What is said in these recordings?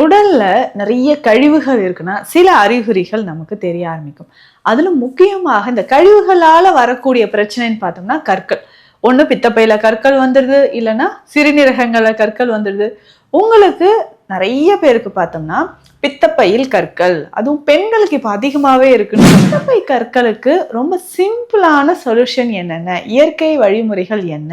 உடல்ல நிறைய கழிவுகள் இருக்குன்னா சில அறிகுறிகள் நமக்கு தெரிய ஆரம்பிக்கும். அதுல முக்கியமாக இந்த கழிவுகளால வரக்கூடிய பிரச்சனைன்னு பார்த்தோம்னா கற்கள். ஒண்ணு பித்தப்பையில கற்கள் வந்துடுது இல்லைன்னா சிறுநீரகங்கள கற்கள் வந்துடுது உங்களுக்கு நிறைய பேருக்கு பார்த்தோம்னா பித்தப்பையில் கற்கள் அதுவும் பெண்களுக்கு இப்போ அதிகமாகவே இருக்குன்னு பித்தப்பை கற்களுக்கு ரொம்ப சிம்பிளான சொல்யூஷன் என்னென்ன? இயற்கை வழிமுறைகள் என்ன?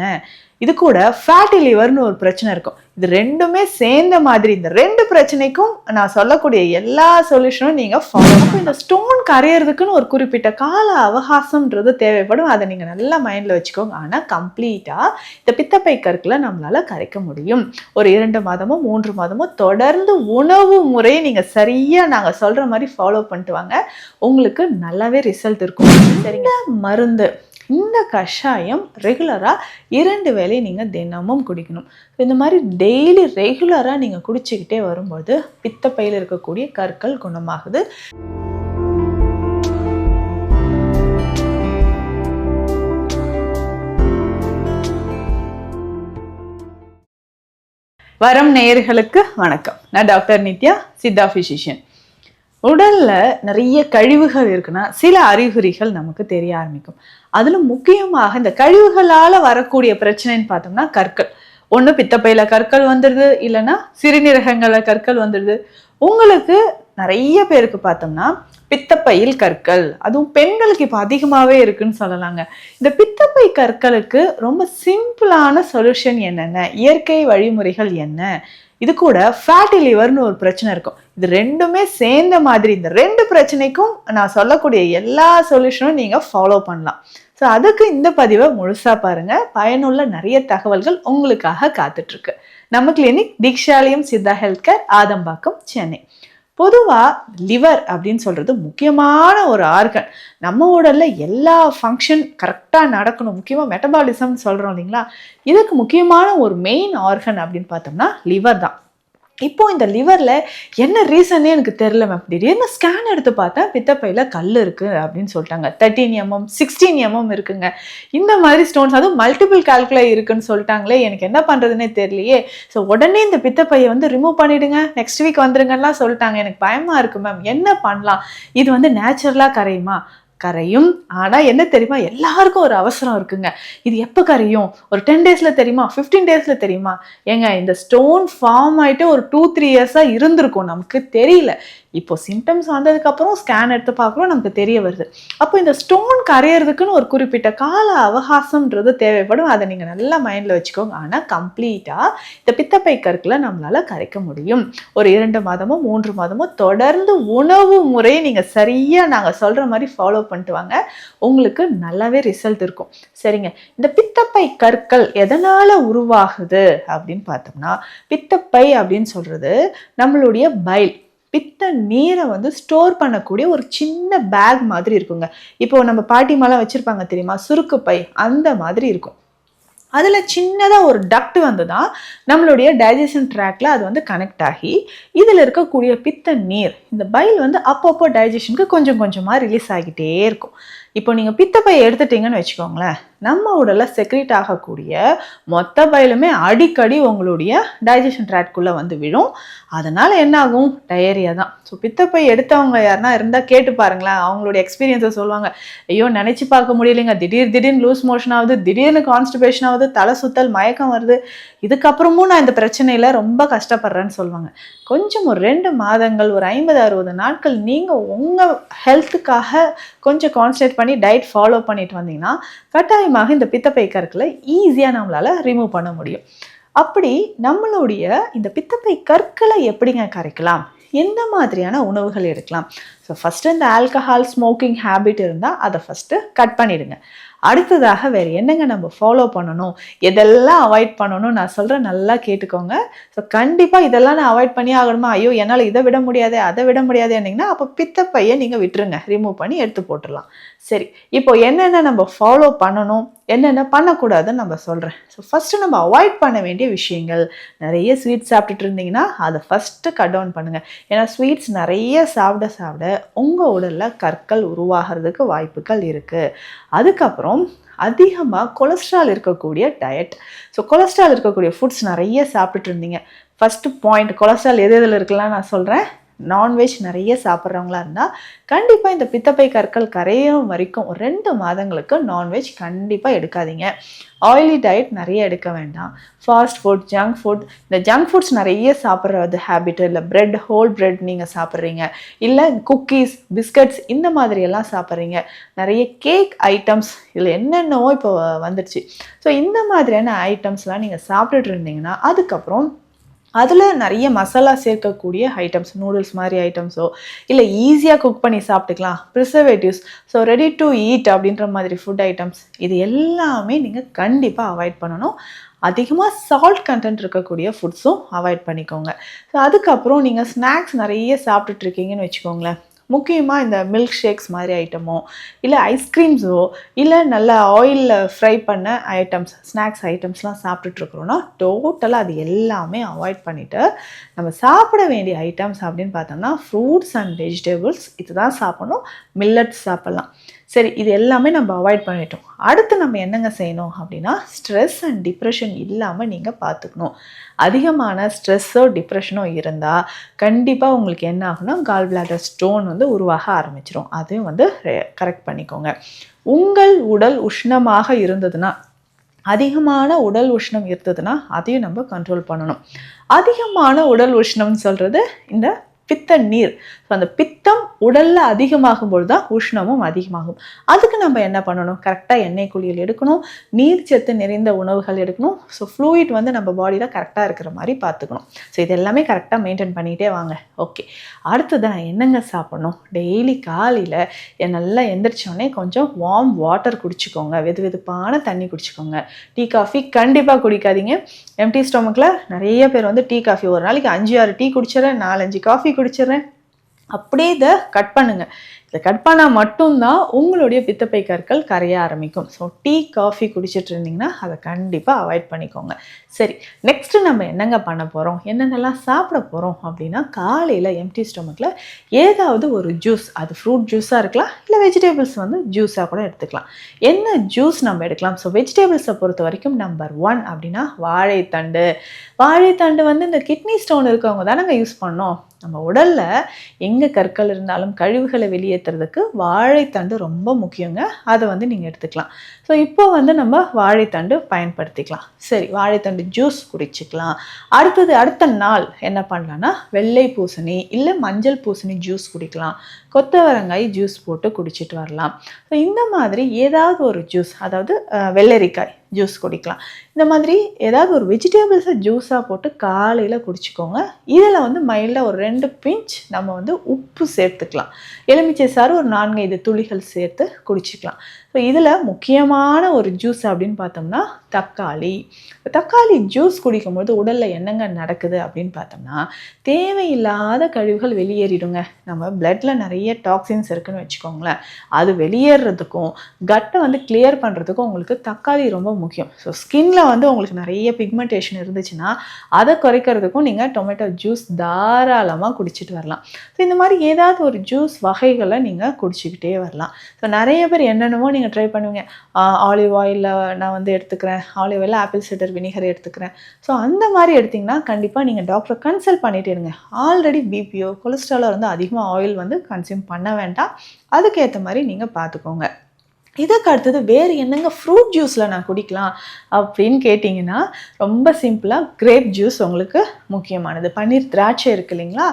இது கூட ஃபேட்டி லிவர்னு ஒரு பிரச்சனை இருக்கும். இது ரெண்டுமே சேர்ந்த மாதிரி இந்த ரெண்டு பிரச்சனைக்கும் நான் சொல்லக்கூடிய எல்லா சொல்யூஷனும் நீங்க ஃபாலோ இந்த ஸ்டோன் கரையிறதுக்குன்னு ஒரு குறிப்பிட்ட கால அவகாசம்ன்றது தேவைப்படும். அதை நீங்க நல்லா மைண்ட்ல வச்சுக்கோங்க. ஆனா கம்ப்ளீட்டா இந்த பித்தப்பை கற்களை நம்மளால கரைக்க முடியும். ஒரு இரண்டு மாதமோ மூன்று மாதமோ தொடர்ந்து உணவு முறை நீங்க சரியா நாங்க சொல்ற மாதிரி ஃபாலோ பண்ணிட்டு வாங்க. உங்களுக்கு நல்லாவே ரிசல்ட் இருக்கும். சரிங்க. மருந்து இந்த கஷாயம் ரெகுலராக இரண்டு வேளை நீங்கள் தினமும் குடிக்கணும். இந்த மாதிரி டெய்லி ரெகுலராக நீங்கள் குடிச்சிக்கிட்டே வரும்போது பித்தப்பையில் இருக்கக்கூடிய கற்கள் குணமாகுது. வரம் நேயர்களுக்கு வணக்கம். நான் டாக்டர் நித்யா சித்தா ஃபிசிஷியன் உடல்ல நிறைய கழிவுகள் இருக்குன்னா சில அறிகுறிகள் நமக்கு தெரிய ஆரம்பிக்கும். அதுல முக்கியமாக இந்த கழிவுகளால வரக்கூடிய பிரச்சனைன்னு பார்த்தோம்னா கற்கள். ஒன்று பித்தப்பையில கற்கள் வந்துடுது இல்லைன்னா சிறுநீரகங்களில் கற்கள் வந்துடுது உங்களுக்கு நிறைய பேருக்கு பார்த்தோம்னா பித்தப்பையில் கற்கள். அதுவும் பெண்களுக்கு இப்போ அதிகமாகவே இருக்குன்னு சொல்லலாங்க. இந்த பித்தப்பை கற்களுக்கு ரொம்ப சிம்பிளான சொல்யூஷன் என்னென்ன? இயற்கை வழிமுறைகள் என்ன? இது கூட ஃபேட்டி லிவர்னு ஒரு பிரச்சனை இருக்கும். இது ரெண்டுமே சேர்ந்த மாதிரி இந்த ரெண்டு பிரச்சனைக்கும் நான் சொல்லக்கூடிய எல்லா சொல்யூஷனும் நீங்கள் ஃபாலோ பண்ணலாம். ஸோ அதுக்கு இந்த பதிவை முழுசாக பாருங்கள் பயனுள்ள நிறைய தகவல்கள் உங்களுக்காக காத்துட்ருக்கு நம்ம clinic Deekshalayam Siddha health care Adambakkam Chennai. பொதுவாக லிவர் அப்படின்னு சொல்கிறது முக்கியமான ஒரு ஆர்கன் நம்ம உடலில் எல்லா ஃபங்க்ஷன் கரெக்டாக நடக்கணும். முக்கியமாக மெட்டபாலிசம் சொல்கிறோம் இல்லைங்களா? இதுக்கு முக்கியமான ஒரு மெயின் ஆர்கன் அப்படின்னு பார்த்தோம்னா லிவர் தான். இப்போ இந்த லிவரில் என்ன ரீசனே எனக்கு தெரில மேம் திடீர்னு ஸ்கேன் எடுத்து பார்த்தா பித்தப்பையில் கல் இருக்குது அப்படின்னு சொல்லிட்டாங்க. தேர்ட்டீன் எம்எம் சிக்ஸ்டீன் எம்எம் இருக்குங்க. இந்த மாதிரி ஸ்டோன்ஸ் அதுவும் மல்டிபிள் கால்குலை இருக்குன்னு சொல்லிட்டாங்களே எனக்கு என்ன பண்ணுறதுனே தெரியலையே. ஸோ உடனே இந்த பித்தப்பையை வந்து ரிமூவ் பண்ணிவிடுங்க நெக்ஸ்ட் வீக் வந்துருங்கலாம் சொல்லிட்டாங்க. எனக்கு பயமாக இருக்குது மேம் என்ன பண்ணலாம்? இது வந்து நேச்சுரலாக கரையுமா? கரையும். ஆனால் என்ன தெரியுமா? எல்லாருக்கும் ஒரு அவசரம் இருக்குங்க. இது எப்போ கரையும்? ஒரு டென் டேஸில் தெரியுமா? ஃபிஃப்டீன் டேஸில் தெரியுமா? ஏங்க இந்த ஸ்டோன் ஃபார்ம் ஆகிட்டு ஒரு டூ த்ரீ இயர்ஸாக இருந்திருக்கும். நமக்கு தெரியல. இப்போ சிம்டம்ஸ் வந்ததுக்கப்புறம் ஸ்கேன் எடுத்து பார்க்குறோம் நமக்கு தெரிய வருது. அப்போ இந்த ஸ்டோன் கரையிறதுக்குன்னு ஒரு குறிப்பிட்ட கால அவகாசம்ன்றது தேவைப்படும். அதை நீங்கள் நல்லா மைண்டில் வச்சுக்கோங்க. ஆனால் கம்ப்ளீட்டாக இந்த பித்தப்பை கற்களை நம்மளால் கரைக்க முடியும். ஒரு இரண்டு மாதமோ மூன்று மாதமோ தொடர்ந்து உணவு முறை நீங்கள் சரியாக நாங்கள் சொல்கிற மாதிரி ஃபாலோ பண்ணிட்டு வாங்க. உங்களுக்கு நல்லாவே ரிசல்ட் இருக்கும். சரிங்க. இந்த பித்தப்பை கற்கள் எதனால் உருவாகுது அப்படின்னு பார்த்தோம்னா பித்தப்பை அப்படின்னு சொல்கிறது நம்மளுடைய பைல் பித்த நீரை வந்து ஸ்டோர் பண்ணக்கூடிய ஒரு சின்ன பேக் மாதிரி இருக்குங்க. இப்போ நம்ம பாட்டிமாலாம் வச்சுருப்பாங்க தெரியுமா? சுருக்கு பை அந்த மாதிரி இருக்கும். அதில் சின்னதாக ஒரு டக்ட் வந்து தான் நம்மளுடைய டைஜஷன் ட்ராக்ல அது வந்து கனெக்ட் ஆகி இதில் இருக்கக்கூடிய பித்த நீர் இந்த பைல் வந்து அப்பப்போ டைஜஷனுக்கு கொஞ்சம் கொஞ்சமாக ரிலீஸ் ஆகிட்டே இருக்கும். இப்போ நீங்கள் பித்தப்பை எடுத்துட்டீங்கன்னு வச்சுக்கோங்களேன் நம்ம உடலில் செக்ரீட் ஆகக்கூடிய மொத்த பயிலுமே அடிக்கடி உங்களுடைய டைஜஷன் ட்ராக்குள்ளே வந்து விழும். அதனால் என்ன ஆகும் டயரியா தான் ஸோ பித்தப்பை எடுத்தவங்க யாருன்னா இருந்தால் கேட்டு பாருங்களேன். அவங்களுடைய எக்ஸ்பீரியன்ஸை சொல்லுவாங்க ஐயோ நினச்சி பார்க்க முடியலைங்க. திடீர் திடீர்னு லூஸ் மோஷன் ஆகுது திடீர்னு கான்ஸ்டிபேஷன் ஆகுது தலை சுத்தல் மயக்கம் வருது. இதுக்கப்புறமும் நான் இந்த பிரச்சனையில் ரொம்ப கஷ்டப்படுறேன்னு சொல்லுவாங்க. கொஞ்சம் ஒரு ரெண்டு மாதங்கள் ஒரு ஐம்பது அறுபது நாட்கள் நீங்கள் உங்கள் ஹெல்த்துக்காக கொஞ்சம் கான்சன்ட்ரேட் பண்ணி டயட் ஃபாலோ பண்ணிட்டு வந்தீங்கன்னா கட்டாயமாக இந்த பித்தப்பை கற்களை ஈஸியாக நம்மளால் ரிமூவ் பண்ண முடியும். அப்படி நம்மளுடைய இந்த பித்தப்பை கற்களை எப்படிங்க கரைக்கலாம்? எந்த மாதிரியான உணவுகள் எடுக்கலாம்? ஸோ ஃபஸ்ட்டு இந்த ஆல்கஹால் ஸ்மோக்கிங் ஹேபிட் இருந்தால் அதை ஃபஸ்ட்டு கட் பண்ணிவிடுங்க அடுத்ததாக வேறு என்னங்க நம்ம ஃபாலோ பண்ணணும்? எதெல்லாம் அவாய்ட் பண்ணணும்? நான் சொல்கிறேன் நல்லா கேட்டுக்கோங்க. ஸோ கண்டிப்பாக இதெல்லாம் நான் அவாய்ட் பண்ணி ஆகணுமா? ஐயோ என்னால் இதை விட முடியாதே அதை விட முடியாதுன்னீங்கன்னா அப்போ பித்தப்பையை நீங்கள் விட்டுருங்க. ரிமூவ் பண்ணி எடுத்து போட்டுடலாம். சரி இப்போ என்னென்ன நம்ம ஃபாலோ பண்ணணும்? என்னென்ன பண்ணக்கூடாதுன்னு நம்ம சொல்கிறேன் ஸோ ஃபஸ்ட்டு நம்ம அவாய்ட் பண்ண வேண்டிய விஷயங்கள். நிறைய ஸ்வீட்ஸ் சாப்பிட்டுட்டு இருந்தீங்கன்னா அதை ஃபஸ்ட்டு கட் டவுன் பண்ணுங்கள் ஏன்னா ஸ்வீட்ஸ் நிறைய சாப்பிட சாப்பிட உங்கள் உடலில் கற்கள் உருவாகிறதுக்கு வாய்ப்புகள் இருக்குது அதுக்கப்புறம் அதிகமாக கொலஸ்ட்ரால் இருக்கக்கூடிய டயட் ஸோ கொலஸ்ட்ரால் இருக்கக்கூடிய ஃபுட்ஸ் நிறைய சாப்பிட்டுட்டு இருந்தீங்க. ஃபஸ்ட்டு பாயிண்ட் கொலஸ்ட்ரால் எது எதில் இருக்கலாம் நான் சொல்கிறேன் நான்வெஜ் நிறைய சாப்பிட்றவங்களா இருந்தால் கண்டிப்பாக இந்த பித்தப்பை கற்கள் கரையும் வரைக்கும் ஒரு ரெண்டு மாதங்களுக்கு நான்வெஜ் கண்டிப்பாக எடுக்காதீங்க. ஆயிலி டயட் நிறைய எடுக்க வேண்டாம். ஃபாஸ்ட் ஃபுட் ஜங்க் ஃபுட் இந்த ஜங்க் ஃபுட்ஸ் நிறைய சாப்பிட்றது ஹேபிட் இல்லை பிரெட் ஹோல் பிரெட் நீங்கள் சாப்பிட்றீங்க. இல்லை குக்கீஸ் பிஸ்கட்ஸ் இந்த மாதிரி எல்லாம் சாப்பிட்றீங்க. நிறைய கேக் ஐட்டம்ஸ் இதில் என்னென்னவோ இப்போ வந்துடுச்சு. ஸோ இந்த மாதிரியான ஐட்டம்ஸ்லாம் நீங்கள் சாப்பிட்டுட்டு இருந்தீங்கன்னா அதுக்கப்புறம் அதில் நிறைய மசாலா சேர்க்கக்கூடிய ஐட்டம்ஸ் நூடுல்ஸ் மாதிரி ஐட்டம்ஸோ இல்லை ஈஸியாக குக் பண்ணி சாப்பிட்டுக்கலாம். Preservatives so ready to eat அப்படின்ற மாதிரி ஃபுட் ஐட்டம்ஸ் இது எல்லாமே நீங்கள் கண்டிப்பாக அவாய்ட் பண்ணணும். அதிகமாக சால்ட் கண்டென்ட் இருக்கக்கூடிய ஃபுட்ஸும் அவாய்ட் பண்ணிக்கோங்க. ஸோ அதுக்கப்புறம் நீங்கள் ஸ்நாக்ஸ் நிறைய சாப்பிட்டுட்டு இருக்கீங்கன்னு வச்சுக்கோங்களேன். முக்கியமாக இந்த மில்க் ஷேக்ஸ் மாதிரி ஐட்டமோ இல்லை ஐஸ்கிரீம்ஸோ இல்லை நல்ல ஆயிலில் ஃப்ரை பண்ண ஐட்டம்ஸ் ஸ்நாக்ஸ் ஐட்டம்ஸ்லாம் சாப்பிட்டுட்ருக்குறோன்னா டோட்டலாக அது எல்லாமே அவாய்ட் பண்ணிவிட்டு நம்ம சாப்பிட வேண்டிய ஐட்டம்ஸ் அப்படின்னு பார்த்தோம்னா ஃப்ரூட்ஸ் அண்ட் வெஜிடபிள்ஸ் இதுதான் சாப்பிடணும். மில்லட்ஸ் சாப்பிட்லாம். சரி இது எல்லாமே நம்ம அவாய்ட் பண்ணிட்டோம். அடுத்து நம்ம என்னங்க செய்யணும் அப்படின்னா ஸ்ட்ரெஸ் அண்ட் டிப்ரெஷன் இல்லாமல் நீங்கள் பார்த்துக்கணும் அதிகமான ஸ்ட்ரெஸ்ஸோ டிப்ரெஷனோ இருந்தால் கண்டிப்பாக உங்களுக்கு என்ன ஆகும்னா கால் பிளாடர் ஸ்டோன் வந்து உருவாக ஆரம்பிச்சிடும் அதையும் வந்து கரெக்ட் பண்ணிக்கோங்க. உங்கள் உடல் உஷ்ணமாக இருந்ததுன்னா அதிகமான உடல் உஷ்ணம் இருந்ததுன்னா அதையும் நம்ம கண்ட்ரோல் பண்ணணும். அதிகமான உடல் உஷ்ணம்னு சொல்கிறது இந்த பித்த நீர். ஸோ அந்த பித்தம் உடலில் அதிகமாகும் பொழுது தான் உஷ்ணமும் அதிகமாகும். அதுக்கு நம்ம என்ன பண்ணணும்? கரெக்டாக எண்ணெய் குளியல் எடுக்கணும். நீர் சத்து நிறைந்த உணவுகள் எடுக்கணும். ஸோ ஃப்ளூயிட் வந்து நம்ம பாடியில் கரெக்டாக இருக்கிற மாதிரி பார்த்துக்கணும். ஸோ இது எல்லாமே கரெக்டாக மெயின்டைன் பண்ணிகிட்டே வாங்க. ஓகே அடுத்தது நான் என்னங்க சாப்பிட்ணும்? டெய்லி காலையில் நல்லா எந்திரிச்சோடனே கொஞ்சம் வார்ம் வாட்டர் குடிச்சிக்கோங்க. வெது வெதுப்பான தண்ணி குடிச்சிக்கோங்க. டீ காஃபி கண்டிப்பாக குடிக்காதீங்க. எம்டி ஸ்டொமக்கில் நிறைய பேர் வந்து டீ காஃபி ஒரு நாளைக்கு அஞ்சு ஆறு டீ குடிச்சிட நாலஞ்சு காஃபி குடிச்சிடுறேன். அப்படியே இதை கட் பண்ணுங்க. இதை கட் பண்ணால் மட்டும்தான் உங்களுடைய பித்தப்பை கற்கள் கரைய ஆரம்பிக்கும். ஸோ டீ காஃபி குடிச்சிட்டு இருந்தீங்கன்னா அதை கண்டிப்பாக அவாய்ட் பண்ணிக்கோங்க. சரி நெக்ஸ்ட்டு நம்ம என்னங்க பண்ண போகிறோம் என்னென்னலாம் சாப்பிட போகிறோம் அப்படின்னா காலையில் எம்டி ஸ்டொமக்கில் ஏதாவது ஒரு ஜூஸ் அது ஃப்ரூட் ஜூஸாக இருக்கலாம் இல்லை வெஜிடபிள்ஸ் வந்து ஜூஸாக கூட எடுத்துக்கலாம். என்ன ஜூஸ் நம்ம எடுக்கலாம்? ஸோ வெஜிடபிள்ஸை பொறுத்த வரைக்கும் நம்பர் ஒன் அப்படின்னா வாழைத்தண்டு. வாழைத்தண்டு வந்து இந்த கிட்னி ஸ்டோன் இருக்கவங்க தானங்க யூஸ் பண்ணோம்? நம்ம உடலில் எங்கே கற்கள் இருந்தாலும் கழிவுகளை வெளியேற்றுறதுக்கு வாழைத்தண்டு ரொம்ப முக்கியங்க. அதை வந்து நீங்கள் எடுத்துக்கலாம். ஸோ இப்போ வந்து நம்ம வாழைத்தண்டு பயன்படுத்திக்கலாம். சரி வாழைத்தண்டு ஜூஸ் குடிச்சிக்கலாம். அடுத்தது அடுத்த நாள் என்ன பண்ணலான்னா வெள்ளை பூசணி இல்லை மஞ்சள் பூசணி ஜூஸ் குடிக்கலாம். கொத்தவரங்காய் ஜூஸ் போட்டு குடிச்சிட்டு வரலாம். ஸோ இந்த மாதிரி ஏதாவது ஒரு ஜூஸ் அதாவது வெள்ளரிக்காய். ஜூஸ் குடிக்கலாம். இந்த மாதிரி ஏதாவது ஒரு வெஜிடேபிள்ஸை ஜூஸாக போட்டு காலையில் குடிச்சிக்கோங்க. இதில் வந்து மைல்டாக ஒரு ரெண்டு பிஞ்ச் நம்ம வந்து உப்பு சேர்த்துக்கலாம். எலுமிச்சை சாறு ஒரு நான்கு ஐந்து துளிகள் சேர்த்து குடிச்சிக்கலாம். இப்போ இதில் முக்கியமான ஒரு ஜூஸ் அப்படின்னு பார்த்தோம்னா தக்காளி. தக்காளி ஜூஸ் குடிக்கும்போது உடலில் என்னங்க நடக்குது அப்படின்னு பார்த்தோம்னா தேவையில்லாத கழிவுகள் வெளியேறிடுங்க. நம்ம பிளட்டில் நிறைய டாக்ஸின்ஸ் இருக்குன்னு வச்சுக்கோங்களேன். அது வெளியேறதுக்கும் கட்டை வந்து கிளியர் பண்ணுறதுக்கும் உங்களுக்கு தக்காளி ரொம்ப முக்கியம். ஸோ ஸ்கின்ல வந்து உங்களுக்கு நிறைய பிக்மெண்டேஷன் இருந்துச்சுன்னா அதை குறைக்கிறதுக்கும் நீங்கள் டொமேட்டோ ஜூஸ் தாராளமாக குடிச்சிட்டு வரலாம். ஸோ இந்த மாதிரி ஏதாவது ஒரு ஜூஸ் வகைகளை நீங்கள் குடிச்சிக்கிட்டே வரலாம். ஸோ நிறைய பேர் என்னென்னமோ நீங்கள் ட்ரை பண்ணுவீங்க. ஆலிவ் ஆயிலில் நான் வந்து எடுத்துக்கிறேன். Olive oil apple cider vinegar எடுத்துக்கிறேன். ஸோ அந்த மாதிரி எடுத்திங்கன்னா கண்டிப்பாக நீங்கள் டாக்டரை கன்சல்ட் பண்ணிட்டு இருங்க. ஆல்ரெடி பிபிஓ கொலஸ்ட்ராலோ வந்து அதிகமாக ஆயில் வந்து கன்சியூம் பண்ண வேண்டாம். அதுக்கேற்ற மாதிரி நீங்கள் பார்த்துக்கோங்க இதுக்கு அடுத்தது வேறு என்னங்க ஃப்ரூட் ஜூஸில் நான் குடிக்கலாம் அப்படின்னு கேட்டிங்கன்னா ரொம்ப சிம்பிளாக கிரேப் ஜூஸ் உங்களுக்கு முக்கியமானது. பன்னீர் திராட்சை இருக்கு இல்லைங்களா?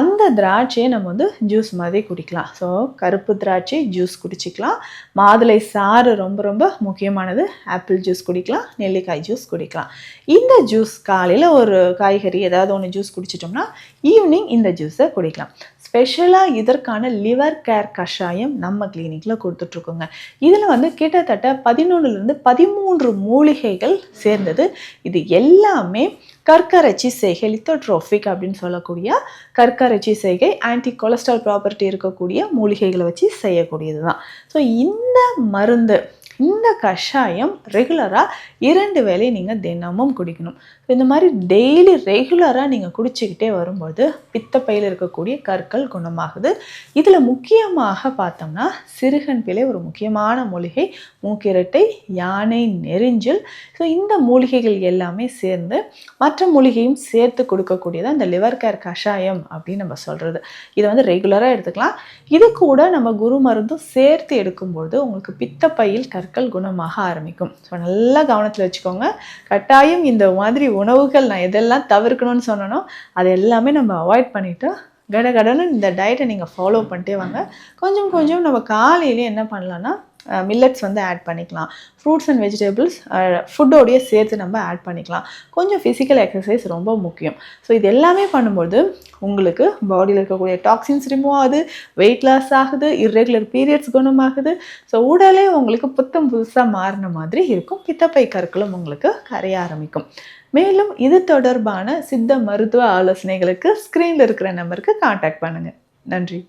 அந்த திராட்சையை நம்ம வந்து ஜூஸ் மாதிரி குடிக்கலாம். ஸோ கருப்பு திராட்சை ஜூஸ் குடிச்சிக்கலாம். மாதுளை சாறு ரொம்ப ரொம்ப முக்கியமானது. ஆப்பிள் ஜூஸ் குடிக்கலாம். நெல்லிக்காய் ஜூஸ் குடிக்கலாம். இந்த ஜூஸ் காலையில் ஒரு காய்கறி ஏதாவது ஒன்று ஜூஸ் குடிச்சிட்டோம்னா ஈவினிங் இந்த ஜூஸை குடிக்கலாம். ஸ்பெஷலாக இதற்கான லிவர் கேர் கஷாயம் நம்ம கிளினிக்கில் கொடுத்துட்ருக்கோங்க இதில் வந்து கிட்டத்தட்ட பதினொன்றுலேருந்து பதிமூன்று மூலிகைகள் சேர்ந்தது. இது எல்லாமே கற்கரைச்சி செய்கை லித்தோட்ரோஃபிக் அப்படின்னு சொல்லக்கூடிய கற்கரைச்சி செய்கை ஆன்டி கொலஸ்ட்ரால் ப்ராப்பர்ட்டி இருக்கக்கூடிய மூலிகைகளை வச்சு செய்யக்கூடியது தான் ஸோ இந்த மருந்து இந்த கஷாயம் ரெகுலராக இரண்டு வேளை நீங்கள் தினமும் குடிக்கணும். இந்த மாதிரி டெய்லி ரெகுலராக நீங்கள் குடிச்சிக்கிட்டே வரும்போது பித்தப்பையில் இருக்கக்கூடிய கற்கள் குணமாகுது. இதில் முக்கியமாக பார்த்தோம்னா சிறுகன் பிழை ஒரு முக்கியமான மூலிகை மூக்கிரட்டை யானை நெரிஞ்சில். ஸோ இந்த மூலிகைகள் எல்லாமே சேர்ந்து மற்ற மூலிகையும் சேர்த்து கொடுக்கக்கூடியது அந்த லிவர் கேர் கஷாயம் அப்படின்னு நம்ம சொல்கிறது இதை வந்து ரெகுலராக எடுத்துக்கலாம். இது கூட நம்ம குரு மருந்தும் சேர்த்து எடுக்கும்போது உங்களுக்கு பித்தப்பையில் கற்கள் குணமாக ஆரம்பிக்கும். ஸோ நல்லா கவனத்தில் வச்சுக்கோங்க. கட்டாயம் இந்த மாதிரி உணவுகள் நான் எதெல்லாம் தவிர்க்கணும்னு சொன்னனோ அது எல்லாமே நம்ம அவாய்ட் பண்ணிவிட்டு கடகடன்னு இந்த டயட்டை நீங்கள் ஃபாலோ பண்ணிட்டே வாங்க. கொஞ்சம் கொஞ்சம் நம்ம காலையிலே என்ன பண்ணலான்னா மில்லட்ஸ் வந்து ஆட் பண்ணிக்கலாம். ஃப்ரூட்ஸ் அண்ட் வெஜிடபிள்ஸ் ஃபுட்டோடைய சேர்த்து நம்ம ஆட் பண்ணிக்கலாம். கொஞ்சம் ஃபிசிக்கல் எக்ஸசைஸ் ரொம்ப முக்கியம். ஸோ இது எல்லாமே பண்ணும்போது உங்களுக்கு பாடியில் இருக்கக்கூடிய டாக்ஸின்ஸ் ரிமூவ் ஆகுது வெயிட் லாஸ் ஆகுது இர்ரெகுலர் பீரியட்ஸ் குணமாகுது. ஸோ உடலே உங்களுக்கு புத்தம் புதுசாக மாறின மாதிரி இருக்கும். பித்தப்பை கற்களும் உங்களுக்கு கரைய ஆரம்பிக்கும். மேலும் இது தொடர்பான சித்த மருத்துவ ஆலோசனைகளுக்கு ஸ்க்ரீனில் இருக்கிற நம்பருக்கு காண்டாக்ட் பண்ணுங்கள் நன்றி.